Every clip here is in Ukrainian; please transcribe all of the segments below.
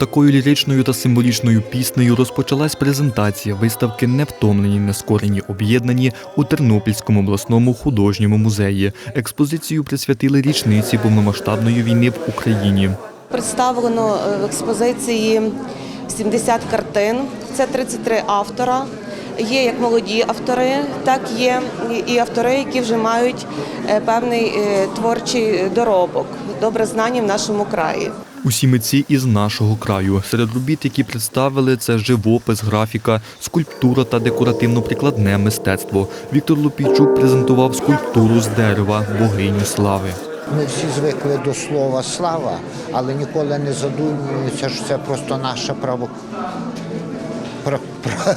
Такою ліричною та символічною піснею розпочалась презентація виставки Невтомлені, нескорені об'єднані у Тернопільському обласному художньому музеї. Експозицію присвятили річниці повномасштабної війни в Україні. Представлено е, в експозиції 70 картин. Це 33 автора. Є як молоді автори, так є і автори, які вже мають е, певний е, творчий доробок, добре знані в нашому краї. Усі митці із нашого краю. Серед робіт, які представили, це живопис, графіка, скульптура та декоративно-прикладне мистецтво. Віктор Лупійчук презентував скульптуру з дерева богиню слави. Ми всі звикли до слова слава, але ніколи не задумуються, що це просто наша право пра- пра-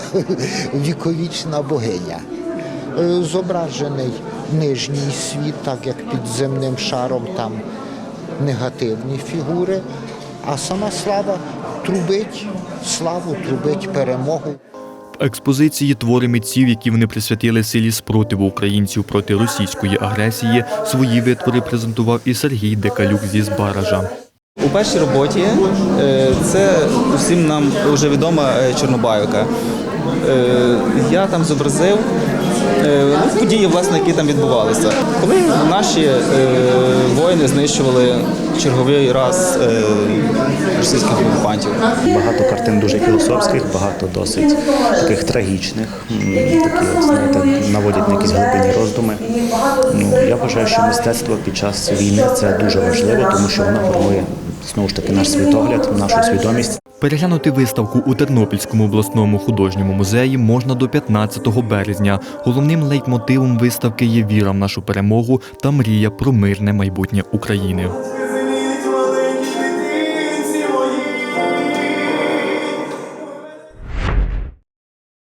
віковічна богиня. Е, Зображений нижній світ, так як під земним шаром там негативні фігури, а сама слава трубить славу, трубить перемогу. В експозиції твори митців, які вони присвятили силі спротиву українців проти російської агресії, свої витвори презентував і Сергій Декалюк зі Збаража. У першій роботі е, це усім нам вже відома е, Чорнобаївка. Е, Я там зобразив ну, події, власне, які там відбувалися. Коли наші воїни знищували черговий раз російських окупантів. Багато картин дуже філософських, багато досить таких трагічних, такі, знаєте, наводять на якісь глибинні роздуми. Ну, я вважаю, що мистецтво під час війни це дуже важливо, тому що воно формує знову ж таки наш світогляд, нашу свідомість. Переглянути виставку у Тернопільському обласному художньому музеї можна до 15 березня. Головним лейтмотивом виставки є віра в нашу перемогу та мрія про мирне майбутнє України.